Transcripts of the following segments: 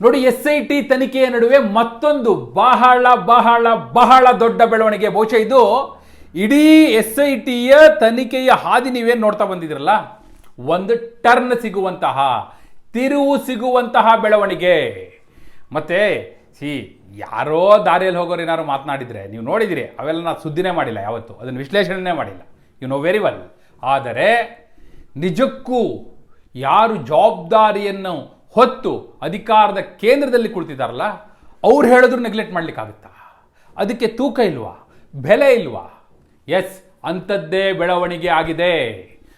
ನೋಡಿ S I T ತನಿಖೆಯ ನಡುವೆ ಮತ್ತೊಂದು ಬಹಳ ಬಹಳ ಬಹಳ ದೊಡ್ಡ ಬೆಳವಣಿಗೆ. ಬಹುಶಃ ಇದು ಇಡೀ ಎಸ್ ಐ ಟಿಯ ತನಿಖೆಯ ಹಾದಿ ನೀವೇನು ನೋಡ್ತಾ ಬಂದಿದ್ರಲ್ಲ? ಒಂದು ಟರ್ನ್ ಸಿಗುವಂತಹ, ತಿರುವು ಸಿಗುವಂತಹ ಬೆಳವಣಿಗೆ. ಮತ್ತೆ ಸಿ ಯಾರೋ ದಾರಿಯಲ್ಲಿ ಹೋಗೋರು ಏನಾದ್ರು ಮಾತನಾಡಿದರೆ, ನೀವು ನೋಡಿದಿರಿ, ಅವೆಲ್ಲ ನಾನು ಸುದ್ದಿನೇ ಮಾಡಿಲ್ಲ ಯಾವತ್ತು, ಅದನ್ನು ವಿಶ್ಲೇಷಣೆ ಮಾಡಿಲ್ಲ. ಯು ನೋ ವೆರಿ ವೆಲ್ ಆದರೆ, ನಿಜಕ್ಕೂ ಯಾರು ಜವಾಬ್ದಾರಿಯನ್ನು ಹೊತ್ತು ಅಧಿಕಾರದ ಕೇಂದ್ರದಲ್ಲಿ ಕುಳಿತಿದ್ದಾರಲ್ಲ, ಅವ್ರು ಹೇಳಿದ್ರು ನೆಗ್ಲೆಕ್ಟ್ ಮಾಡಲಿಕ್ಕಾಗುತ್ತಾ? ಅದಕ್ಕೆ ತೂಕ ಇಲ್ವಾ? ಬೆಲೆ ಇಲ್ವಾ? ಎಸ್ ಅಂಥದ್ದೇ ಬೆಳವಣಿಗೆ ಆಗಿದೆ.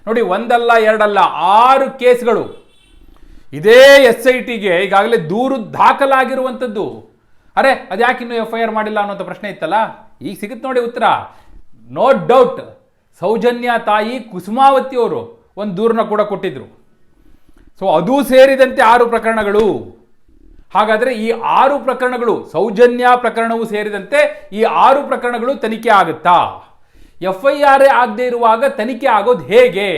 ನೋಡಿ, ಒಂದಲ್ಲ, ಎರಡಲ್ಲ, ಆರು ಕೇಸ್ಗಳು. ಇದೇ ಎಸ್ ಐ ಟಿಗೆ ಈಗಾಗಲೇ ದೂರು ದಾಖಲಾಗಿರುವಂಥದ್ದು. ಅರೆ, ಅದ್ಯಾಕೆ ಇನ್ನೂ ಎಫ್ ಐ ಆರ್ ಮಾಡಿಲ್ಲ ಅನ್ನೋಂಥ ಪ್ರಶ್ನೆ ಇತ್ತಲ್ಲ? ಈಗ ಸಿಗುತ್ತೆ ನೋಡಿ ಉತ್ತರ. ನೋ ಡೌಟ್ ಸೌಜನ್ಯ ತಾಯಿ ಕುಸುಮಾವತಿ ಅವರು ಒಂದು ದೂರನ್ನ ಕೂಡ ಕೊಟ್ಟಿದ್ರು. ಸೊ ಅದು ಸೇರಿದಂತೆ ಆರು ಪ್ರಕರಣಗಳು. ಹಾಗಾದರೆ ಈ ಆರು ಪ್ರಕರಣಗಳು, ಸೌಜನ್ಯ ಪ್ರಕರಣವು ಸೇರಿದಂತೆ ಈ ಆರು ಪ್ರಕರಣಗಳು ತನಿಖೆ ಆಗುತ್ತಾ? ಎಫ್ ಐ ಆರ್ ಆಗದೆ ಇರುವಾಗ ತನಿಖೆ ಆಗೋದು ಹೇಗೆ?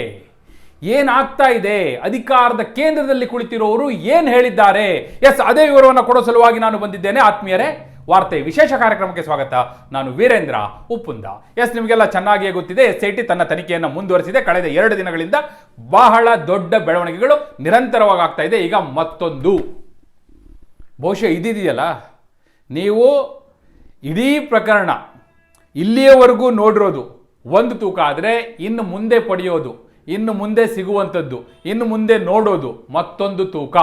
ಏನಾಗ್ತಾ ಇದೆ? ಅಧಿಕಾರದ ಕೇಂದ್ರದಲ್ಲಿ ಕುಳಿತಿರೋರು ಏನು ಹೇಳಿದ್ದಾರೆ? ಎಸ್ ಅದೇ ವಿವರವನ್ನು ಕೊಡೋ ಸಲುವಾಗಿ ನಾನು ಬಂದಿದ್ದೇನೆ, ಆತ್ಮೀಯರೇ. ವಾರ್ತೆ ವಿಶೇಷ ಕಾರ್ಯಕ್ರಮಕ್ಕೆ ಸ್ವಾಗತ. ನಾನು ವೀರೇಂದ್ರ ಉಪ್ಪುಂದ. ಎಸ್, ನಿಮಗೆಲ್ಲ ಚೆನ್ನಾಗಿಯೇ ಗೊತ್ತಿದೆ ಎಸ್ ಐ ತನ್ನ ತನಿಖೆಯನ್ನು ಮುಂದುವರಿಸಿದೆ. ಕಳೆದ ಎರಡು ದಿನಗಳಿಂದ ಬಹಳ ದೊಡ್ಡ ಬೆಳವಣಿಗೆಗಳು ನಿರಂತರವಾಗಿ ಆಗ್ತಾ ಇದೆ. ಈಗ ಮತ್ತೊಂದು. ಬಹುಶಃ ಇದಿದೆಯಲ್ಲ? ನೀವು ಇಡೀ ಪ್ರಕರಣ ಇಲ್ಲಿಯವರೆಗೂ ನೋಡಿರೋದು. ಒಂದು ತೂಕ ಆದರೆ ಇನ್ನು ಮುಂದೆ ಪಡೆಯೋದು, ಇನ್ನು ಮುಂದೆ ಸಿಗುವಂಥದ್ದು, ಇನ್ನು ಮುಂದೆ ನೋಡೋದು ಮತ್ತೊಂದು ತೂಕ.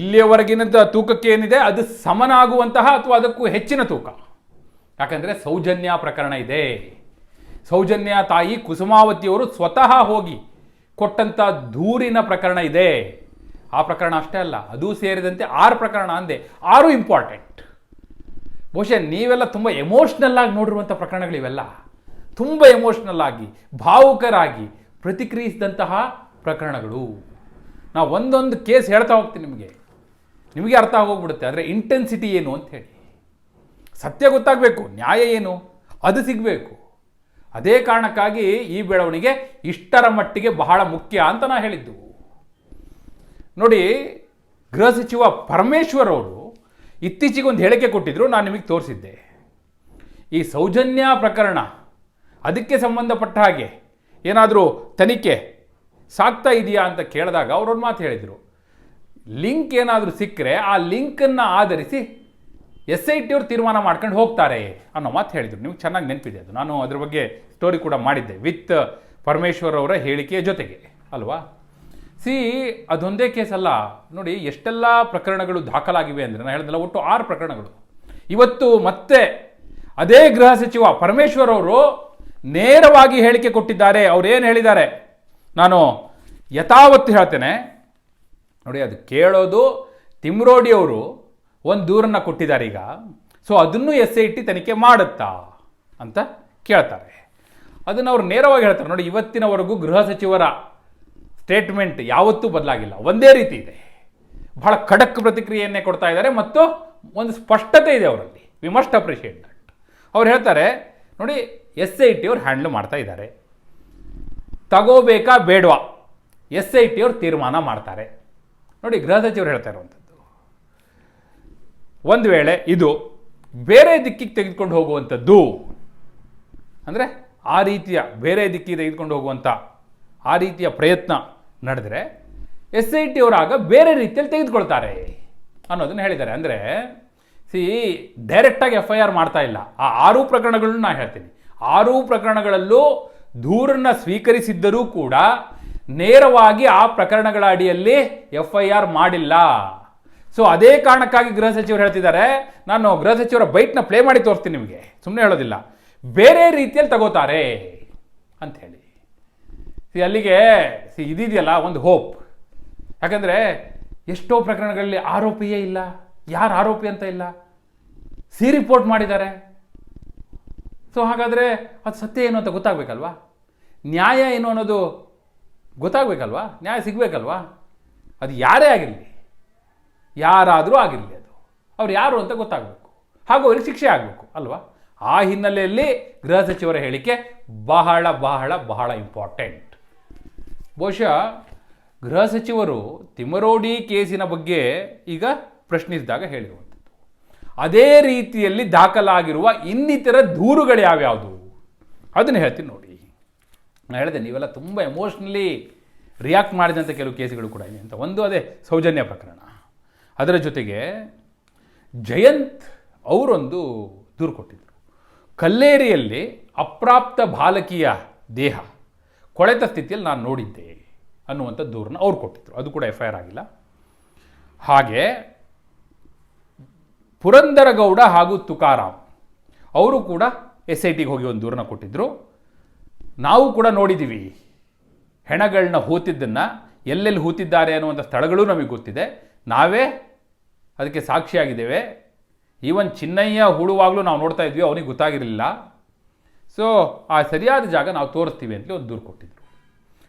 ಇಲ್ಲಿಯವರೆಗಿನ ತೂಕಕ್ಕೆ ಏನಿದೆ? ಅದು ಸಮನಾಗುವಂತಹ ಅಥವಾ ಅದಕ್ಕೂ ಹೆಚ್ಚಿನ ತೂಕ? ಯಾಕಂದರೆ ಸೌಜನ್ಯ ಪ್ರಕರಣ ಇದೆ. ಸೌಜನ್ಯ ತಾಯಿ ಕುಸುಮಾವತಿಯವರು ಸ್ವತಃ ಹೋಗಿ ಕೊಟ್ಟಂಥ ದೂರಿನ ಪ್ರಕರಣ ಇದೆ. ಆ ಪ್ರಕರಣ ಅಷ್ಟೇ ಅಲ್ಲ, ಅದು ಸೇರಿದಂತೆ ಆರು ಪ್ರಕರಣ ಅಂದೆ. ಆರು ಇಂಪಾರ್ಟೆಂಟ್ ಬಹುಶಃ ನೀವೆಲ್ಲ ತುಂಬ ಎಮೋಷ್ನಲ್ ಆಗಿ ನೋಡಿರುವಂಥ ಪ್ರಕರಣಗಳಿವೆಲ್ಲ ತುಂಬ ಎಮೋಷ್ನಲ್ ಆಗಿ, ಭಾವುಕರಾಗಿ ಪ್ರತಿಕ್ರಿಯಿಸಿದಂತಹ ಪ್ರಕರಣಗಳು. ನಾವು ಒಂದೊಂದು ಕೇಸ್ ಹೇಳ್ತಾ ಹೋಗ್ತೀನಿ ನಿಮಗೆ. ನಿಮಗೆ ಅರ್ಥ ಆಗೋಗ್ಬಿಡುತ್ತೆ. ಆದರೆ ಇಂಟೆನ್ಸಿಟಿ ಏನು ಅಂತ ಹೇಳಿ. ಸತ್ಯ ಗೊತ್ತಾಗಬೇಕು, ನ್ಯಾಯ ಏನು? ಅದು ಸಿಗಬೇಕು. ಅದೇ ಕಾರಣಕ್ಕಾಗಿ ಈ ಬೆಳವಣಿಗೆ ಇಷ್ಟರ ಮಟ್ಟಿಗೆ ಬಹಳ ಮುಖ್ಯ ಅಂತ ನಾ ಹೇಳಿದ್ದು. ನೋಡಿ, ಗೃಹ ಸಚಿವ ಪರಮೇಶ್ವರ್ ಅವರು ಇತ್ತೀಚೆಗೆ ಒಂದು ಹೇಳಿಕೆ ಕೊಟ್ಟಿದ್ರು, ನಾನು ನಿಮಗೆ ತೋರಿಸಿದ್ದೆ. ಈ ಸೌಜನ್ಯ ಪ್ರಕರಣ, ಅದಕ್ಕೆ ಸಂಬಂಧಪಟ್ಟ ಹಾಗೆ ಏನಾದರೂ ತನಿಖೆ ಸಾಕ್ತಾ ಇದೆಯಾ ಅಂತ ಕೇಳಿದಾಗ ಅವರೊಂದು ಮಾತು ಹೇಳಿದರು. ಲಿಂಕ್ ಏನಾದರೂ ಸಿಕ್ಕರೆ ಆ ಲಿಂಕನ್ನು ಆಧರಿಸಿ ಎಸ್ ಐ ಟಿ ಅವ್ರು ತೀರ್ಮಾನ ಮಾಡ್ಕೊಂಡು ಹೋಗ್ತಾರೆ ಅನ್ನೋ ಮಾತು ಹೇಳಿದರು. ನಿಮ್ಗೆ ಚೆನ್ನಾಗಿ ನೆನಪಿದೆ ಅದು. ನಾನು ಅದ್ರ ಬಗ್ಗೆ ಸ್ಟೋರಿ ಕೂಡ ಮಾಡಿದ್ದೆ ವಿತ್ ಪರಮೇಶ್ವರ್ ಅವರ ಹೇಳಿಕೆಯ ಜೊತೆಗೆ, ಅಲ್ವಾ? ಸಿ, ಅದೊಂದೇ ಕೇಸ್ ಅಲ್ಲ. ನೋಡಿ, ಎಷ್ಟೆಲ್ಲ ಪ್ರಕರಣಗಳು ದಾಖಲಾಗಿವೆ ಅಂದರೆ ನಾನು ಹೇಳಿದ್ನಲ್ಲ ಒಟ್ಟು ಆರು ಪ್ರಕರಣಗಳು. ಇವತ್ತು ಮತ್ತೆ ಅದೇ ಗೃಹ ಸಚಿವ ಪರಮೇಶ್ವರ್ ಅವರು ನೇರವಾಗಿ ಹೇಳಿಕೆ ಕೊಟ್ಟಿದ್ದಾರೆ. ಅವ್ರೇನು ಹೇಳಿದ್ದಾರೆ? ನಾನು ಯಥಾವತ್ತು ಹೇಳ್ತೇನೆ. ನೋಡಿ, ಅದು ಕೇಳೋದು ತಿಮ್ರೋಡಿ ಅವರು ಒಂದು ದೂರನ್ನು ಕೊಟ್ಟಿದ್ದಾರೆ ಈಗ. ಸೊ ಅದನ್ನು ಎಸ್ ಐ ಟಿ ತನಿಖೆ ಮಾಡುತ್ತಾ ಅಂತ ಕೇಳ್ತಾರೆ. ಅದನ್ನು ಅವ್ರು ನೇರವಾಗಿ ಹೇಳ್ತಾರೆ. ನೋಡಿ, ಇವತ್ತಿನವರೆಗೂ ಗೃಹ ಸಚಿವರ ಸ್ಟೇಟ್ಮೆಂಟ್ ಯಾವತ್ತೂ ಬದಲಾಗಿಲ್ಲ. ಒಂದೇ ರೀತಿ ಇದೆ. ಬಹಳ ಖಡಕ್ ಪ್ರತಿಕ್ರಿಯೆಯನ್ನೇ ಕೊಡ್ತಾ ಇದ್ದಾರೆ ಮತ್ತು ಒಂದು ಸ್ಪಷ್ಟತೆ ಇದೆ ಅವರಲ್ಲಿ. ವಿ ಮಸ್ಟ್ ಅಪ್ರಿಷಿಯೇಟ್ ದಟ್ ಅವ್ರು ಹೇಳ್ತಾರೆ, ನೋಡಿ ಎಸ್ ಐ ಟಿ ಅವ್ರು ಹ್ಯಾಂಡ್ಲ್ ಮಾಡ್ತಾ ಇದ್ದಾರೆ. ತಗೋಬೇಕಾ ಬೇಡವಾ? ಎಸ್ ಐ ಟಿ ಅವ್ರು ತೀರ್ಮಾನ ಮಾಡ್ತಾರೆ. ನೋಡಿ ಗೃಹ ಸಚಿವರು ಹೇಳ್ತಾ ಇರುವಂಥದ್ದು. ಒಂದು ವೇಳೆ ಇದು ಬೇರೆ ದಿಕ್ಕಿಗೆ ತೆಗೆದುಕೊಂಡು ಹೋಗುವಂಥದ್ದು, ಅಂದರೆ ಆ ರೀತಿಯ ಬೇರೆ ದಿಕ್ಕಿಗೆ ತೆಗೆದುಕೊಂಡು ಹೋಗುವಂಥ ಆ ರೀತಿಯ ಪ್ರಯತ್ನ ನಡೆದರೆ ಎಸ್ ಐ ಟಿ ಅವರಾಗ ಬೇರೆ ರೀತಿಯಲ್ಲಿ ತೆಗೆದುಕೊಳ್ತಾರೆ ಅನ್ನೋದನ್ನು ಹೇಳಿದ್ದಾರೆ. ಅಂದರೆ ಸಿ ಡೈರೆಕ್ಟಾಗಿ ಎಫ್ ಐ ಆರ್ ಮಾಡ್ತಾ ಇಲ್ಲ. ಆ ಆರು ಪ್ರಕರಣಗಳನ್ನು ನಾನು ಹೇಳ್ತೀನಿ. ಆರು ಪ್ರಕರಣಗಳಲ್ಲೂ ದೂರನ್ನು ಸ್ವೀಕರಿಸಿದ್ದರೂ ಕೂಡ ನೇರವಾಗಿ ಆ ಪ್ರಕರಣಗಳ ಅಡಿಯಲ್ಲಿ ಎಫ್ ಐ ಆರ್ ಮಾಡಿಲ್ಲ. ಸೊ ಅದೇ ಕಾರಣಕ್ಕಾಗಿ ಗೃಹ ಸಚಿವರು ಹೇಳ್ತಿದ್ದಾರೆ, ನಾನು ಗೃಹ ಸಚಿವರ ಬೈಟ್ನ ಪ್ಲೇ ಮಾಡಿ ತೋರಿಸ್ತೀನಿ ನಿಮಗೆ. ಸುಮ್ಮನೆ ಹೇಳೋದಿಲ್ಲ. ಬೇರೆ ರೀತಿಯಲ್ಲಿ ತಗೋತಾರೆ ಅಂತ ಹೇಳಿ ಸಿ ಅಲ್ಲಿಗೆ ಸಿ ಇದಿದೆಯಲ್ಲ, ಒಂದು ಹೋಪ್ ಯಾಕಂದರೆ, ಎಷ್ಟೋ ಪ್ರಕರಣಗಳಲ್ಲಿ ಆರೋಪಿಯೇ ಇಲ್ಲ. ಯಾರು ಆರೋಪಿ ಅಂತ ಇಲ್ಲ. ಸಿ ರಿಪೋರ್ಟ್ ಮಾಡಿದ್ದಾರೆ. ಸೊ ಹಾಗಾದರೆ ಅದು ಸತ್ಯ ಏನು ಅಂತ ಗೊತ್ತಾಗಬೇಕಲ್ವಾ? ನ್ಯಾಯ ಏನು ಅನ್ನೋದು ಗೊತ್ತಾಗಬೇಕಲ್ವಾ? ನ್ಯಾಯ ಸಿಗಬೇಕಲ್ವಾ? ಅದು ಯಾರೇ ಆಗಿರಲಿ, ಯಾರಾದರೂ ಆಗಿರಲಿ ಅದು. ಅವ್ರು ಯಾರು ಅಂತ ಗೊತ್ತಾಗಬೇಕು. ಹಾಗೂ ಅವ್ರಿಗೆ ಶಿಕ್ಷೆ ಆಗಬೇಕು, ಅಲ್ವಾ? ಆ ಹಿನ್ನೆಲೆಯಲ್ಲಿ ಗೃಹ ಸಚಿವರ ಹೇಳಿಕೆ ಬಹಳ ಬಹಳ ಬಹಳ ಇಂಪಾರ್ಟೆಂಟ್ ಬಹುಶಃ ಗೃಹ ಸಚಿವರು ತಿಮರೋಡಿ ಕೇಸಿನ ಬಗ್ಗೆ ಈಗ ಪ್ರಶ್ನಿಸಿದಾಗ ಹೇಳಿರುವಂಥದ್ದು. ಅದೇ ರೀತಿಯಲ್ಲಿ ದಾಖಲಾಗಿರುವ ಇನ್ನಿತರ ದೂರುಗಳು ಯಾವ್ಯಾವುದು? ಅದನ್ನು ಹೇಳ್ತೀನಿ ನೋಡಿ. ನಾನು ಹೇಳಿದೆ, ನೀವೆಲ್ಲ ತುಂಬ ಎಮೋಷ್ನಲಿ ರಿಯಾಕ್ಟ್ ಮಾಡಿದಂಥ ಕೆಲವು ಕೇಸುಗಳು ಕೂಡ ಇದೆ ಅಂತ. ಒಂದು ಅದೇ ಸೌಜನ್ಯ ಪ್ರಕರಣ. ಅದರ ಜೊತೆಗೆ ಜಯಂತ್ ಅವರೊಂದು ದೂರು ಕೊಟ್ಟಿದ್ದರು ಕಲ್ಲೇರಿಯಲ್ಲಿ ಅಪ್ರಾಪ್ತ ಬಾಲಕಿಯ ದೇಹ ಕೊಳೆತ ಸ್ಥಿತಿಯಲ್ಲಿ ನಾನು ನೋಡಿದ್ದೆ ಅನ್ನುವಂಥ ದೂರನ್ನು ಅವ್ರು ಕೊಟ್ಟಿದ್ದರು ಅದು ಕೂಡ ಎಫ್ ಐ ಆಗಿಲ್ಲ. ಹಾಗೆ ಪುರಂದರಗೌಡ ಹಾಗೂ ತುಕಾರಾಮ್ ಅವರು ಕೂಡ ಎಸ್ ಐ ಟಿಗೆ ಹೋಗಿ ಒಂದು ದೂರನ್ನ ಕೊಟ್ಟಿದ್ದರು ನಾವು ಕೂಡ ನೋಡಿದ್ದೀವಿ ಹೆಣಗಳನ್ನ ಹೂತಿದ್ದನ್ನು ಎಲ್ಲೆಲ್ಲಿ ಹೂತಿದ್ದಾರೆ ಅನ್ನುವಂಥ ಸ್ಥಳಗಳು ನಮಗೆ ಗೊತ್ತಿದೆ. ನಾವೇ ಅದಕ್ಕೆ ಸಾಕ್ಷಿಯಾಗಿದ್ದೇವೆ. ಈವನ್ ಚಿನ್ನಯ್ಯ ಹೂಳುವಾಗಲೂ ನಾವು ನೋಡ್ತಾ ಇದ್ವಿ, ಅವನಿಗೆ ಗೊತ್ತಾಗಿರಲಿಲ್ಲ. ಸೊ, ಆ ಸರಿಯಾದ ಜಾಗ ನಾವು ತೋರಿಸ್ತೀವಿ ಅಂತಲೇ ಒಂದು ದೂರು ಕೊಟ್ಟಿದ್ದರು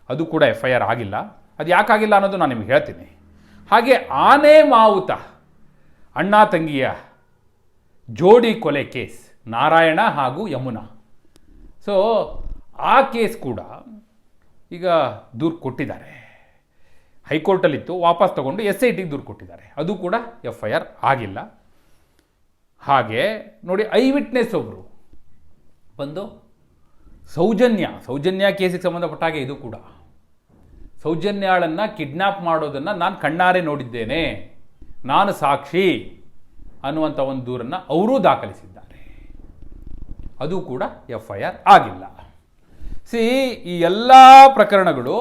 ಅದು ಕೂಡ ಎಫ್ ಐ ಆರ್ ಆಗಿಲ್ಲ. ಅದು ಯಾಕಾಗಿಲ್ಲ ಅನ್ನೋದು ನಾನು ನಿಮ್ಗೆ ಹೇಳ್ತೀನಿ. ಹಾಗೆ ಆನೆ ಮಾವುತ, ಅಣ್ಣ ತಂಗಿಯ ಜೋಡಿ ಕೊಲೆ ಕೇಸ್, ನಾರಾಯಣ ಹಾಗೂ ಯಮುನಾ. ಸೊ ಆ ಕೇಸ್ ಕೂಡ ಈಗ ದೂರು ಕೊಟ್ಟಿದ್ದಾರೆ. ಹೈಕೋರ್ಟಲ್ಲಿತ್ತು, ವಾಪಸ್ ತಗೊಂಡು ಎಸ್ ಐ ಟಿಗೆ ದೂರು ಕೊಟ್ಟಿದ್ದಾರೆ. ಅದು ಕೂಡ ಎಫ್ ಐ ಆರ್ ಆಗಿಲ್ಲ. ಹಾಗೆ ನೋಡಿ ಐ ವಿಟ್ನೆಸ್ ಒಬ್ಬರು ಬಂದು ಸೌಜನ್ಯ ಸೌಜನ್ಯ ಕೇಸಿಗೆ ಸಂಬಂಧಪಟ್ಟ ಹಾಗೆ ಇದು ಕೂಡ. ಸೌಜನ್ಯಾಳನ್ನು ಕಿಡ್ನ್ಯಾಪ್ ಮಾಡೋದನ್ನು ನಾನು ಕಣ್ಣಾರೆ ನೋಡಿದ್ದೇನೆ, ನಾನು ಸಾಕ್ಷಿ ಅನ್ನುವಂಥ ಒಂದು ದೂರನ್ನು ಅವರೂ ದಾಖಲಿಸಿದ್ದಾರೆ. ಅದು ಕೂಡ ಎಫ್ ಐ ಆರ್ ಆಗಿಲ್ಲ. ಸಿ, ಈ ಎಲ್ಲ ಪ್ರಕರಣಗಳು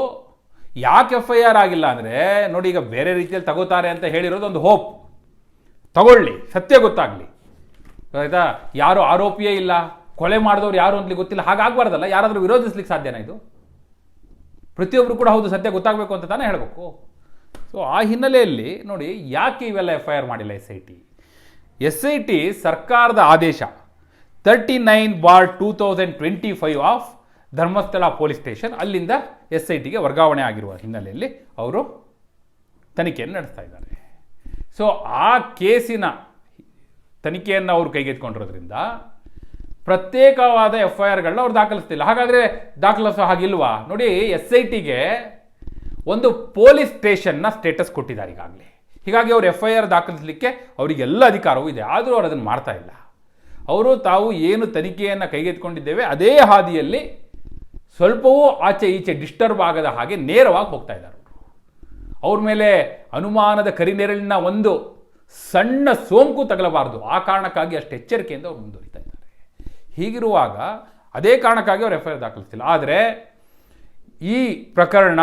ಯಾಕೆ ಎಫ್ ಐ ಆರ್ ಆಗಿಲ್ಲ ಅಂದರೆ, ನೋಡಿ ಈಗ ಬೇರೆ ರೀತಿಯಲ್ಲಿ ತಗೋತಾರೆ ಅಂತ ಹೇಳಿರೋದು ಒಂದು ಹೋಪ್. ತಗೊಳ್ಳಿ, ಸತ್ಯ ಗೊತ್ತಾಗಲಿ. ಆಯಿತಾ? ಯಾರು ಆರೋಪಿಯೇ ಇಲ್ಲ, ಕೊಲೆ ಮಾಡಿದವ್ರು ಯಾರು ಅಂತಲಿ ಗೊತ್ತಿಲ್ಲ ಹಾಗಾಗಬಾರ್ದಲ್ಲ ಯಾರಾದರೂ ವಿರೋಧಿಸ್ಲಿಕ್ಕೆ ಸಾಧ್ಯನಾ ಇದು? ಪ್ರತಿಯೊಬ್ಬರು ಕೂಡ ಹೌದು, ಸತ್ಯ ಗೊತ್ತಾಗಬೇಕು ಅಂತ ತಾನೇ ಹೇಳಬೇಕು. ಸೊ ಆ ಹಿನ್ನೆಲೆಯಲ್ಲಿ ನೋಡಿ, ಯಾಕೆ ಇವೆಲ್ಲ ಎಫ್ ಐ ಆರ್ ಮಾಡಿಲ್ಲ S I T? S I T ಸರ್ಕಾರದ ಆದೇಶ thirty nine bar two thousand twenty five of Dharmasthala police station ಅಲ್ಲಿಂದ ಎಸ್ ಐ ಟಿಗೆ ವರ್ಗಾವಣೆ ಆಗಿರುವ ಹಿನ್ನೆಲೆಯಲ್ಲಿ ಅವರು ತನಿಖೆಯನ್ನು ನಡೆಸ್ತಾ ಇದ್ದಾರೆ. ಸೊ ಆ ಕೇಸಿನ ತನಿಖೆಯನ್ನು ಅವರು ಕೈಗೆತ್ಕೊಂಡಿರೋದ್ರಿಂದ ಪ್ರತ್ಯೇಕವಾದ ಎಫ್ ಐ ಆರ್ಗಳನ್ನ ಅವ್ರು ದಾಖಲಿಸ್ತಿಲ್ಲ. ಹಾಗಾದರೆ ದಾಖಲಿಸೋ ಹಾಗಿಲ್ವಾ? ನೋಡಿ ಎಸ್ ಐ ಟಿಗೆ ಒಂದು ಪೊಲೀಸ್ ಸ್ಟೇಷನ್ನ ಸ್ಟೇಟಸ್ ಕೊಟ್ಟಿದ್ದಾರೆ ಈಗಾಗಲೇ. ಹೀಗಾಗಿ ಅವರು ಎಫ್ ಐ ಆರ್ ದಾಖಲಿಸಲಿಕ್ಕೆ ಅವರಿಗೆಲ್ಲ ಅಧಿಕಾರವೂ ಇದೆ. ಆದರೂ ಅವರು ಅದನ್ನು ಮಾಡ್ತಾ ಇಲ್ಲ. ಅವರು ತಾವು ಏನು ತನಿಖೆಯನ್ನು ಕೈಗೆತ್ತಿಕೊಂಡಿದ್ದೇವೆ, ಅದೇ ಹಾದಿಯಲ್ಲಿ ಸ್ವಲ್ಪವೂ ಆಚೆ ಈಚೆ ಡಿಸ್ಟರ್ಬ್ ಆಗದ ಹಾಗೆ ನೇರವಾಗಿ ಹೋಗ್ತಾ ಇದ್ದಾರೆ ಅವರು. ಮೇಲೆ ಅನುಮಾನದ ಕರಿನೆರಳಿನ ಒಂದು ಸಣ್ಣ ಸೋಂಕು ತಗಲಬಾರದು. ಆ ಕಾರಣಕ್ಕಾಗಿ ಅಷ್ಟು ಎಚ್ಚರಿಕೆಯಿಂದ ಅವ್ರು ಮುಂದುವರಿತಾ ಇದ್ದಾರೆ. ಹೀಗಿರುವಾಗ ಅದೇ ಕಾರಣಕ್ಕಾಗಿ ಅವ್ರು ಎಫ್ ಐ ಆರ್ ದಾಖಲಿಸ್ತಿಲ್ಲ. ಆದರೆ ಈ ಪ್ರಕರಣ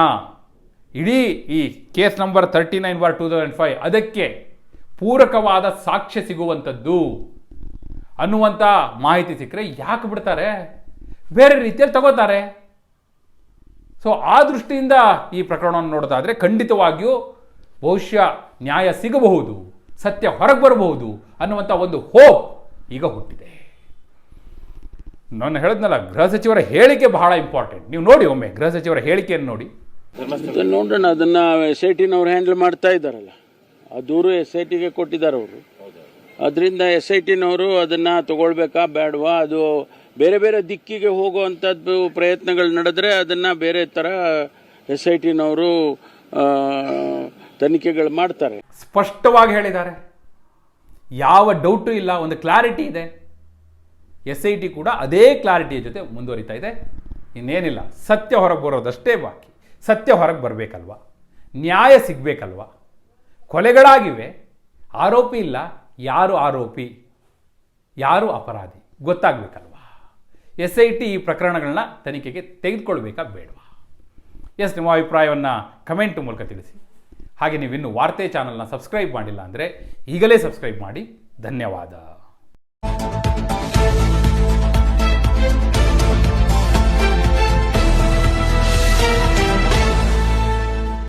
ಇಡೀ ಈ case number thirty nine bar two thousand five ಅದಕ್ಕೆ ಪೂರಕವಾದ ಸಾಕ್ಷ್ಯ ಸಿಗುವಂಥದ್ದು ಅನ್ನುವಂಥ ಮಾಹಿತಿ ಸಿಕ್ಕರೆ ಯಾಕೆ ಬಿಡ್ತಾರೆ? ಬೇರೆ ರೀತಿಯಲ್ಲಿ ತಗೋತಾರೆ. ಸೊ ಆ ದೃಷ್ಟಿಯಿಂದ ಈ ಪ್ರಕರಣವನ್ನು ನೋಡೋದಾದರೆ ಖಂಡಿತವಾಗಿಯೂ ಬಹುಶಃ ನ್ಯಾಯ ಸಿಗಬಹುದು ಸತ್ಯ ಹೊರಗೆ ಬರಬಹುದು ಅನ್ನುವಂಥ ಒಂದು ಹೋಪ್ ಈಗ ಹುಟ್ಟಿದೆ. ನಾನು ಹೇಳಿದ್ನಲ್ಲ ಗೃಹ ಸಚಿವರ ಹೇಳಿಕೆ ಬಹಳ ಇಂಪಾರ್ಟೆಂಟ್ ನೀವು ನೋಡಿ ಒಮ್ಮೆ ಗೃಹ ಸಚಿವರ ಹೇಳಿಕೆಯನ್ನು ನೋಡಿ. ನೋಡೋಣ ಅದನ್ನ ಎಸ್ ಐ ಟಿನವ್ರು ಹ್ಯಾಂಡಲ್ ಮಾಡ್ತಾ ಇದ್ದಾರಲ್ಲ ಆ ದೂರು ಎಸ್ ಐ ಟಿಗೆ ಕೊಟ್ಟಿದ್ದಾರೆ ಅವರು. ಅದರಿಂದ ಎಸ್ ಐ ಟಿನವರು ಅದನ್ನ ತಗೊಳ್ಬೇಕಾ ಬೇಡವಾ ಅದು ಬೇರೆ ಬೇರೆ ದಿಕ್ಕಿಗೆ ಹೋಗುವಂಥದ್ದು ಪ್ರಯತ್ನಗಳು ನಡೆದರೆ ಅದನ್ನು ಬೇರೆ ಥರ ಎಸ್ ಐ ಟಿನವರು ತನಿಖೆಗಳು ಮಾಡ್ತಾರೆ. ಸ್ಪಷ್ಟವಾಗಿ ಹೇಳಿದ್ದಾರೆ. ಯಾವ ಡೌಟು ಇಲ್ಲ, ಒಂದು ಕ್ಲಾರಿಟಿ ಇದೆ. ಎಸ್ ಐ ಟಿ ಕೂಡ ಅದೇ ಕ್ಲಾರಿಟಿಯ ಜೊತೆ ಮುಂದುವರಿತಾ ಇದೆ. ಇನ್ನೇನಿಲ್ಲ, ಸತ್ಯ ಹೊರಗೆ ಬರೋದಷ್ಟೇ ಬಾಕಿ. ಸತ್ಯ ಹೊರಗೆ ಬರಬೇಕಲ್ವ? ನ್ಯಾಯ ಸಿಗಬೇಕಲ್ವ? ಕೊಲೆಗಳಾಗಿವೆ. ಆರೋಪಿ ಇಲ್ಲ, ಯಾರು ಆರೋಪಿ? ಯಾರು ಅಪರಾಧಿ? ಗೊತ್ತಾಗಬೇಕಲ್ವಾ? ಎಸ್ ಐ ಟಿ ಈ ಪ್ರಕರಣಗಳನ್ನ ತನಿಖೆಗೆ ತೆಗೆದುಕೊಳ್ಬೇಕಾ ಬೇಡವಾ ಎಸ್, ನಿಮ್ಮ ಅಭಿಪ್ರಾಯವನ್ನು ಕಮೆಂಟ್ ಮೂಲಕ ತಿಳಿಸಿ. ಹಾಗೆ ನೀವಿನ್ನೂ ವಾರ್ತೆ ಚಾನಲ್ನ ಸಬ್ಸ್ಕ್ರೈಬ್ ಮಾಡಿಲ್ಲ ಅಂದರೆ ಈಗಲೇ ಸಬ್ಸ್ಕ್ರೈಬ್ ಮಾಡಿ. ಧನ್ಯವಾದ.